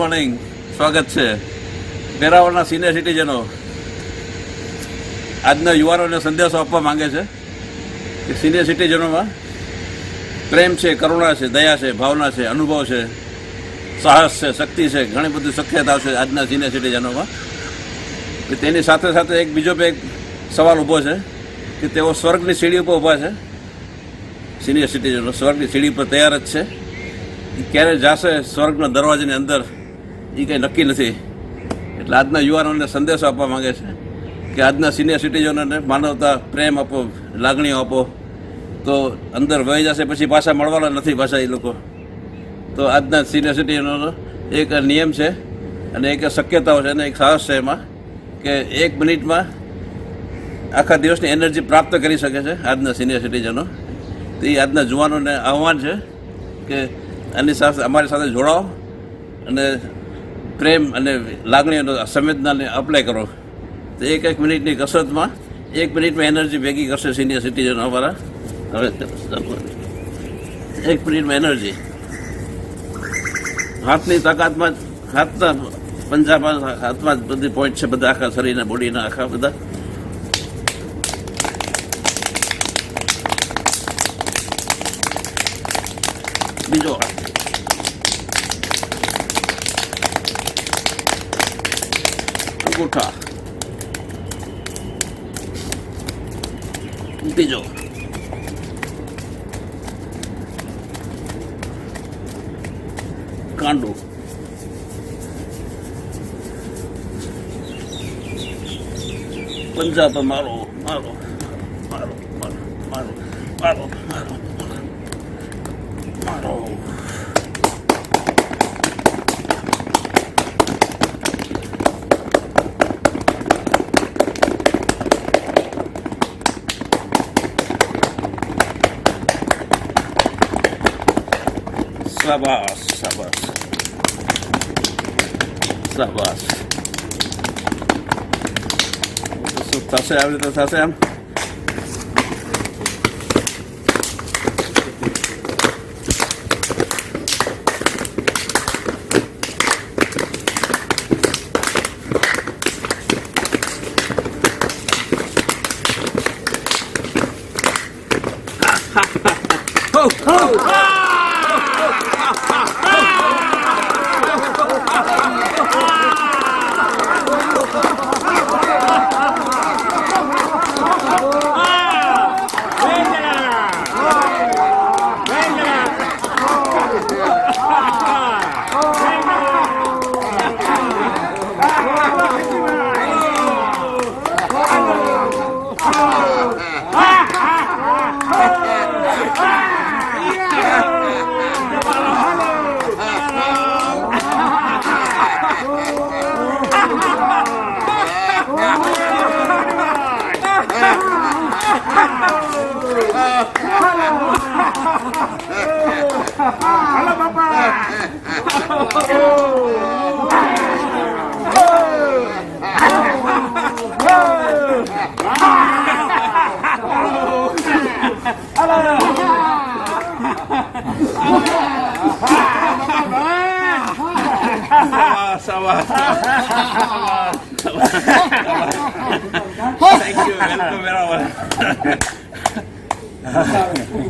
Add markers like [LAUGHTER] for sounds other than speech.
Morning સ્વાગત છે. વેરાવળના senior સિટીઝનો આજના યુવાનોને સંદેશો આપવા માંગે છે કે સિનિયર સિટીઝનોમાં પ્રેમ છે, કરુણા છે, દયા છે, ભાવના છે, અનુભવ છે, સાહસ છે, શક્તિ છે, ઘણી બધી શક્યતાઓ છે આજના સિનિયર સિટીઝનોમાં તેની સાથે સાથે એક બીજો એક સવાલ ઊભો છે કે તેઓ સ્વર્ગની સીડી ઉપર ઊભા છે. સિનિયર સિટીઝનો સ્વર્ગની સીડી પર તૈયાર જ છે. ક્યારે જશે સ્વર્ગના દરવાજાની અંદર? એ કંઈ નક્કી નથી. એટલે આજના યુવાનોને સંદેશો આપવા માંગે છે કે આજના સિનિયર સિટીઝનોને માનવતા, પ્રેમ આપો, લાગણીઓ આપો. તો અંદર વહી જશે, પછી પાછા મળવાના નથી પાછા એ લોકો. તો આજના સિનિયર સિટીઝનોનો એક નિયમ છે અને એક શક્યતાઓ છે અને એક સાહસ છે એમાં કે એક મિનિટમાં આખા દિવસની એનર્જી પ્રાપ્ત કરી શકે છે આજના સિનિયર સિટીઝનો તો એ આજના જુવાનોને આહવાન છે કે આની સાથે અમારી સાથે જોડાઓ અને પ્રેમ અને લાગણીઓનો સંવેદનાને અપ્લાય કરો. તો એક એક મિનિટની કસરતમાં, એક મિનિટમાં એનર્જી ભેગી કરશે સિનિયર સિટીઝનો અમારા. હવે એક મિનિટમાં એનર્જી. હાથની તાકાતમાં હાથના પંજામાં હાથમાં જ બધી પોઈન્ટ છે બધા આખા શરીરના બોડીના આખા બધા. બીજો kota. Tijo. Kandu. Punjab malu, malu, malu, malu, malu, Sabas, Sabas. Sabas. Sukta se, Brita Sasem. Hello! Halo Bapak. Eh, eh, eh. Halo. halo. sama. Thank you. [LAUGHS]